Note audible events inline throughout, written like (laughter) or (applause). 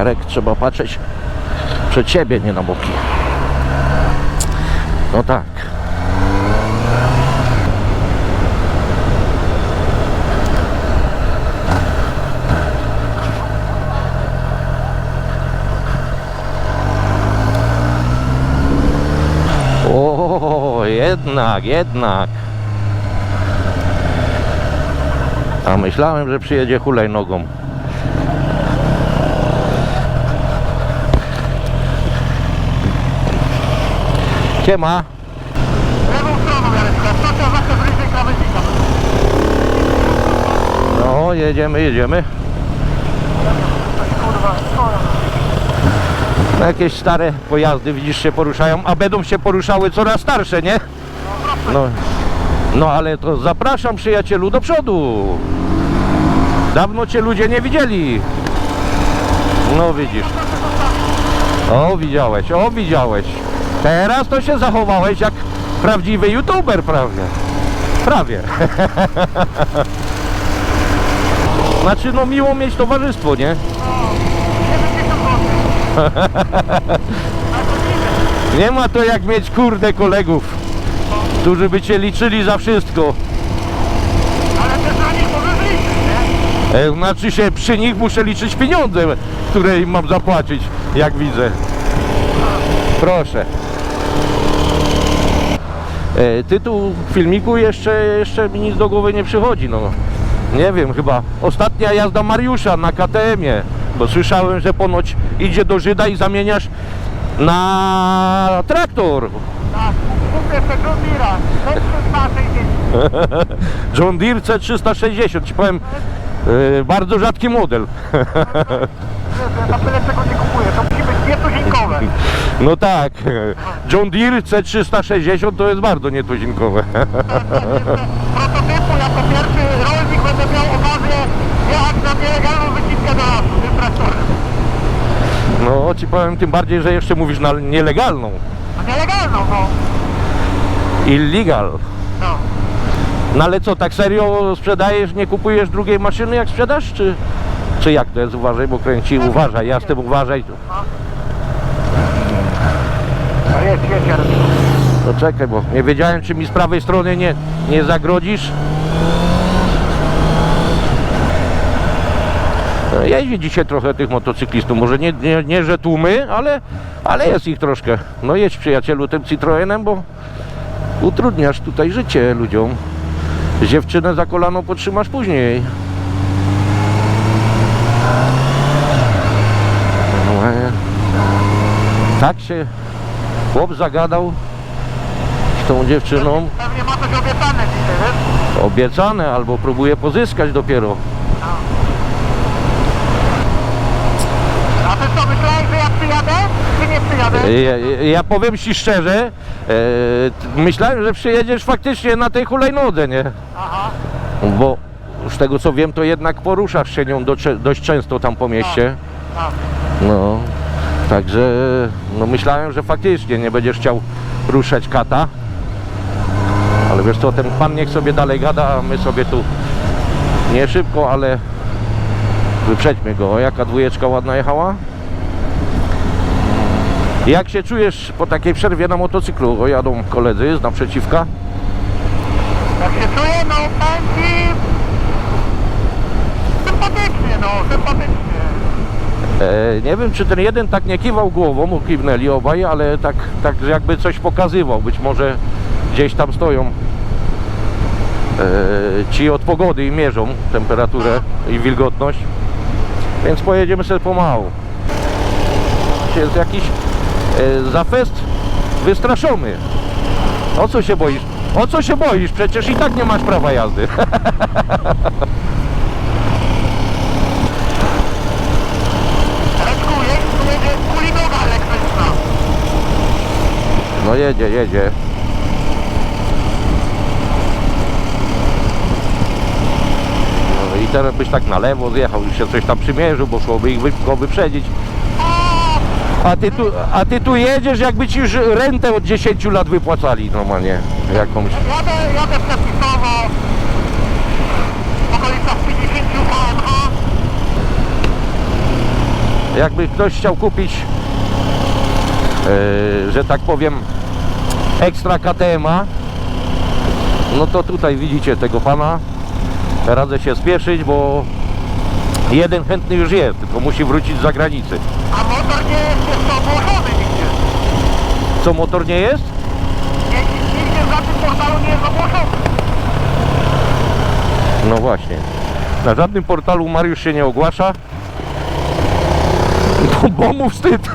Jarek, trzeba patrzeć przed siebie, nie na boki. No tak. O, jednak, jednak. A myślałem, że przyjedzie hulajnogą. Siema. Lewą stroną Jareczka, stacja zawsze bliżej krawędzika. No, jedziemy, jedziemy. Kurwa. No, jakieś stare pojazdy, widzisz, się poruszają, a będą się poruszały coraz starsze, nie? No, no ale to zapraszam przyjacielu do przodu. Dawno cię ludzie nie widzieli. No widzisz. O, widziałeś, o, widziałeś. Teraz to się zachowałeś jak prawdziwy youtuber prawie. Prawie. (laughs) Znaczy, no miło mieć towarzystwo, nie? 70 (laughs) zł. Nie ma to jak mieć kurde kolegów, którzy by cię liczyli za wszystko. Ale też na nich możesz liczyć, nie? E, Znaczy się przy nich muszę liczyć pieniądze, które im mam zapłacić, jak widzę. Proszę. E, Tytuł filmiku jeszcze, jeszcze mi nic do głowy nie przychodzi, no. Nie wiem, chyba ostatnia jazda Mariusza na KTM-ie, bo słyszałem, że ponoć idzie do Żyda i zamieniasz na traktor. Tak, kupię sobie John Deere'a. Ten 360. (laughs) John Deere C360, ci powiem, e, bardzo rzadki model. Na tyle czego nie kupuję. To nietuzinkowe. No tak, John Deere C360 to jest bardzo nietuzinkowe. Prototypu jako pierwszy rolnik będę miał okazję jechać na nielegalną wycinkę do lasu, tym traktorem. No ci powiem tym bardziej, że jeszcze mówisz na nielegalną. No nielegalną, no. Illegal. No. No ale co, tak serio sprzedajesz, nie kupujesz drugiej maszyny jak sprzedasz, czy, czy jak to jest? Uważaj, bo kręci, uważaj, ja z tym uważaj. Jedź, jedź, Jareczku. To czekaj, bo nie wiedziałem, czy mi z prawej strony nie, nie zagrodzisz. No, Jeździ dzisiaj trochę tych motocyklistów, może nie, nie, nie że tłumy, ale, ale jest ich troszkę. No jedź przyjacielu tym Citroenem, bo utrudniasz tutaj życie ludziom. Dziewczynę za kolano potrzymasz później. No, e, Tak się chłop zagadał z tą dziewczyną. Pewnie ma coś obiecane dzisiaj, wiesz? Obiecane albo próbuje pozyskać dopiero. A ty co, myślałeś, że ja przyjadę? Czy nie przyjadę? Ja, ja powiem Ci szczerze, e, myślałem, że przyjedziesz faktycznie na tej hulajnodze, nie? Aha. Bo z tego co wiem, to jednak poruszasz się nią dość często tam po mieście. Tak. No, także no myślałem, że faktycznie nie będziesz chciał ruszać kata. Ale wiesz co, ten pan niech sobie dalej gada, a my sobie tu nie szybko, ale wyprzedźmy go. Jaka dwójeczka ładna jechała? Jak się czujesz po takiej przerwie na motocyklu? O, jadą koledzy z naprzeciwka. Jak się czuję? No, powiem ci... Sympatycznie, no, sympatycznie. E, nie wiem, czy ten jeden tak nie kiwał głową, bo kiwnęli obaj, ale tak, tak jakby coś pokazywał. Być może gdzieś tam stoją e, ci od pogody i mierzą temperaturę i wilgotność. Więc pojedziemy sobie pomału. Jest jakiś e, za fest wystraszony. O co się boisz? O co się boisz? Przecież i tak nie masz prawa jazdy. (laughs) Reczku, jedź, tu jedzie hulinoga elektryczna. No jedzie, jedzie. No i teraz byś tak na lewo zjechał, już się coś tam przymierzył, bo szłoby ich wy- go wyprzedzić. A ty, tu, a ty tu jedziesz, jakby ci już rentę od 10 lat wypłacali normalnie jakąś. Jadę, jadę przepisowo. W okolicach 50 km. Jakby ktoś chciał kupić, e, że tak powiem, ekstra KTM-a, no to tutaj widzicie tego pana. Radzę się spieszyć, bo jeden chętny już jest, tylko musi wrócić z zagranicy. A motor nie jest jeszcze ogłoszony nigdzie. Co motor nie jest? Nie, nigdzie za tym portalu nie jest ogłoszony. No właśnie. Na żadnym portalu Mariusz się nie ogłasza. Bo, mu wstyd.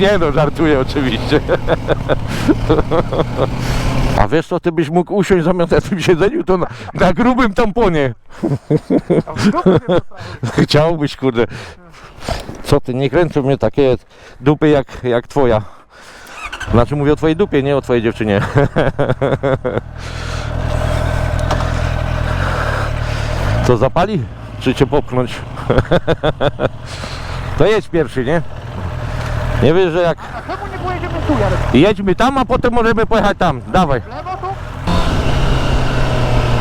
Nie no, żartuję oczywiście. A wiesz co, ty byś mógł usiąść zamiast na tym siedzeniu, to na, na grubym tamponie. Chciałbyś, kurde. Co ty, nie kręcą mnie takie dupy jak, jak twoja. Znaczy mówię o twojej dupie, nie o twojej dziewczynie. Co zapali? Czy cię popchnąć? (laughs) To jedź pierwszy, nie? Nie wiesz, że jak A czemu nie pojedziemy tu, Jarek? jedźmy tam, a potem możemy pojechać tam. Dawaj. W lewo tu?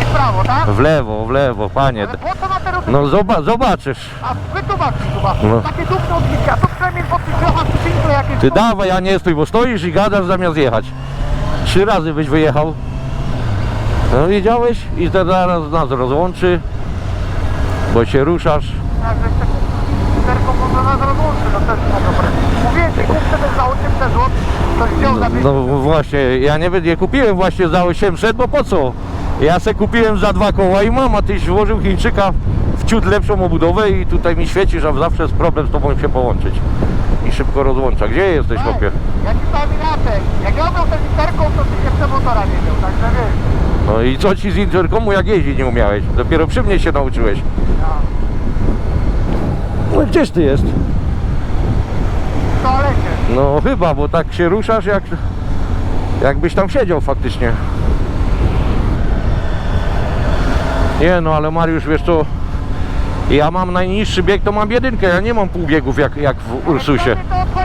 I w prawo, tak? W lewo, w lewo, panie. Ale po co na te? No zoba zobaczysz. A wytłumacz mi chyba. No. Takie dupne odbicia. Tu przynajmniej po tych drzewach skrzynkę jakieś... Ty dawaj, a nie stój, bo stoisz i gadasz zamiast jechać. Trzy razy byś wyjechał. No widziałeś? I to zaraz nas rozłączy, bo się ruszasz. Tak zerką może nas rozłączy, no też nie dobre. Mówiłem ci, kupcie ten za 800 zł, ktoś wziął za 500 No właśnie, ja nie, nie kupiłem właśnie za 800, bo po co? Ja se kupiłem za dwa koła i mam, a tyś włożył Chińczyka w ciut lepszą obudowę i tutaj mi świeci, że zawsze jest problem z tobą się połączyć. I szybko rozłącza. Gdzie jesteś, chłopie? Ja ci powiem inaczej. Jak ja miał tę literką, to ty jeszcze motora nie miał, także wiesz. No i co ci z interkomu jak jeździć nie umiałeś? Dopiero przy mnie się nauczyłeś. No gdzież ty jest? W toalecie. No chyba, bo tak się ruszasz jak jakbyś tam siedział faktycznie. Nie no, ale Mariusz, wiesz co, ja mam najniższy bieg, to mam jedynkę, ja nie mam półbiegów jak, jak w Ursusie. Ale to.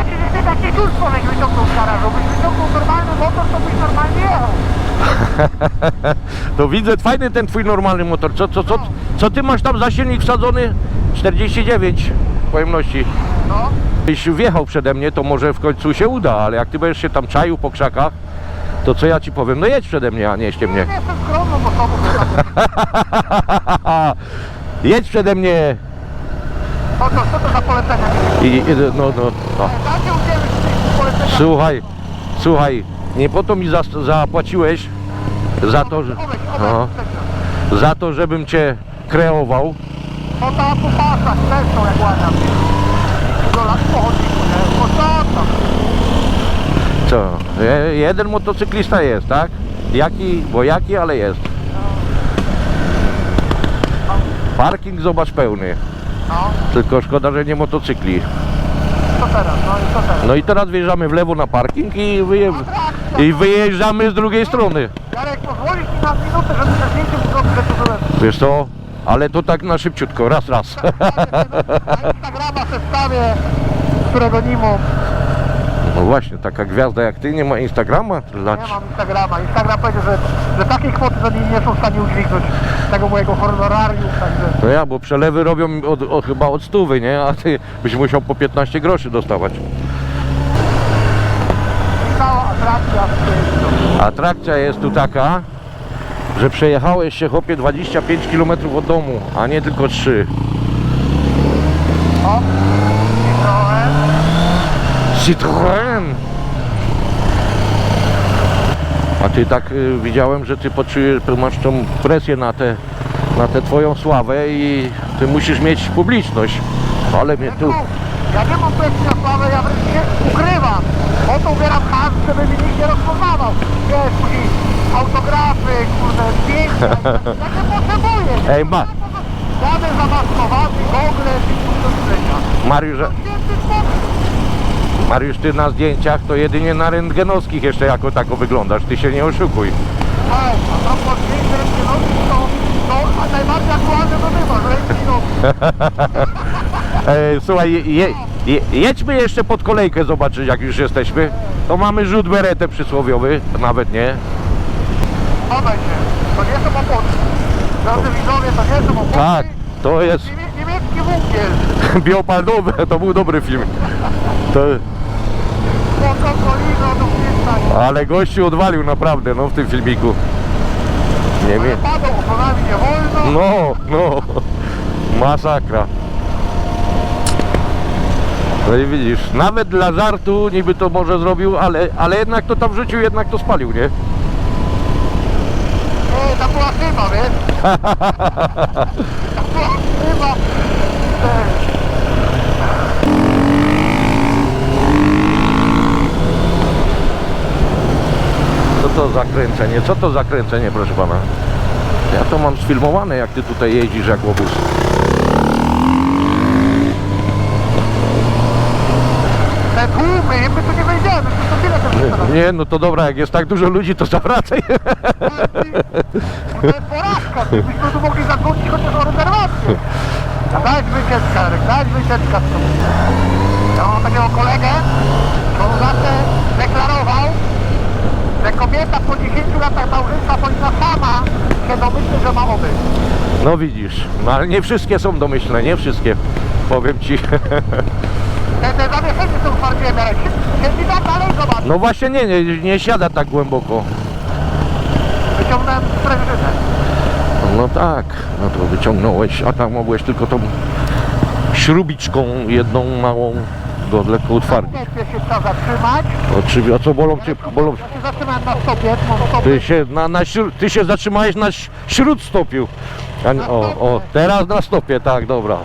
To (laughs) widzę, fajny ten twój normalny motor. Co, co, co, co ty masz tam za silnik wsadzony? 49 pojemności. No. Byś wjechał przede mnie, to może w końcu się uda, ale jak ty będziesz się tam czaił po krzakach, to co ja ci powiem? No jedź przede mnie, a nie Ja mnie. nie jestem skromną osobą. (laughs) jedź przede mnie Po co, co to za polecenia? i, i no, no, no. Polecenia. Słuchaj, słuchaj, nie po to mi za, zapłaciłeś za to, że, no, za to, żebym cię kreował. Po ta po pasach też są jak ładna. Do lat pochodzi, nie? Po co tam? Co? Je- Jeden motocyklista jest, tak? Jaki, bo jaki, ale jest. Parking zobacz pełny. No, Tylko szkoda, że nie motocykli. co teraz? No i co teraz? No i teraz wjeżdżamy w lewo na parking i, wyje... i wyjeżdżamy z drugiej strony. Jarek, pozwolisz mi na minutę, żeby te zdjęcie zrobić, że byłem. Wiesz co? Ale to tak na szybciutko, raz, raz. (laughs) Na Instagrama se wstawię, którego nie mam. No właśnie, taka gwiazda jak ty nie ma Instagrama? To Nie mam Instagrama. Instagram powiedział, że, że takiej kwoty to nie, są w stanie udźwignąć tego mojego honorarium, także... no ja, bo przelewy robią od, o, chyba od stówy, nie? A ty byś musiał po 15 groszy dostawać. I cała atrakcja jest tu taka, że przejechałeś się chłopie 25 km od domu, a nie tylko 3. O, Citroen. A ty tak y, widziałem, że ty poczujesz, masz tą presję na tę na tę twoją sławę i ty musisz mieć publiczność. Ale mnie tu. Ja nie mam presji na sławę, ja wręcz się ukrywam. Po to ubieram has, żeby mnie nikt nie rozpoznawał. Wiesz, później autografy, kurde, zdjęcia. (laughs) Ja nie potrzebuję. Ej, ma, Jadę zamaskowany, gogle, do widzenia. Mariusz, Święty spokój. Mariusz, ty na zdjęciach to jedynie na rentgenowskich jeszcze jako tako wyglądasz. Ty się nie oszukuj. Ej, a propos zdjęć ręczynowskich, to, to a najbardziej aktualne to ty masz, ręczynowski. E, słuchaj, je, je, jedźmy jeszcze pod kolejkę zobaczyć jak już jesteśmy. To mamy rzut beretę przysłowiowy, nawet nie. Podaj się, to nie są opony. Drodzy widzowie, to nie są opony. Tak, to jest. Niemie- Niemiecki węgiel. (laughs) Biopalnowe, to był dobry film. To, ale gościu odwalił naprawdę, no w tym filmiku. Nie wiem. No, no. Masakra. No i widzisz, nawet dla żartu niby to może zrobił, ale, ale jednak to tam wrzucił, jednak to spalił, nie? Nie, to była chyba, wiesz? To była chyba. Co to za kręcenie? Co to za kręcenie, proszę pana? Ja to mam sfilmowane, jak ty tutaj jeździsz jak łobuz. Te tłumy, my tu nie wejdziemy, to tyle też Nie, no to dobra, jak jest tak dużo ludzi, to zawracaj. To jest porażka, byśmy tu mogli zakłócić chociaż o rezerwację. A dać wycieczkę, Arek, dać wycieczkę stąd. Ja mam takiego kolegę, on zawsze deklarował, że kobieta po 10 latach małżeństwa powinna sama się domyślić, że ma obyć. No widzisz, no ale nie wszystkie są domyślne, nie wszystkie. Powiem ci. Te, te Siedzi tam dalej, zobacz. No właśnie nie, nie, nie siada tak głęboko. Wyciągnąłem sprężynę. No tak, no to wyciągnąłeś, a tam mogłeś tylko tą śrubiczką jedną małą go lekko utwardzić. Nie się trzeba zatrzymać. Oczywiście, a co bolą cię, bolą... Ja się zatrzymałem na stopie. Ty się, na, na, śró- ty się zatrzymałeś na śródstopiu. A, nie- o, o, teraz na stopie, tak, dobra.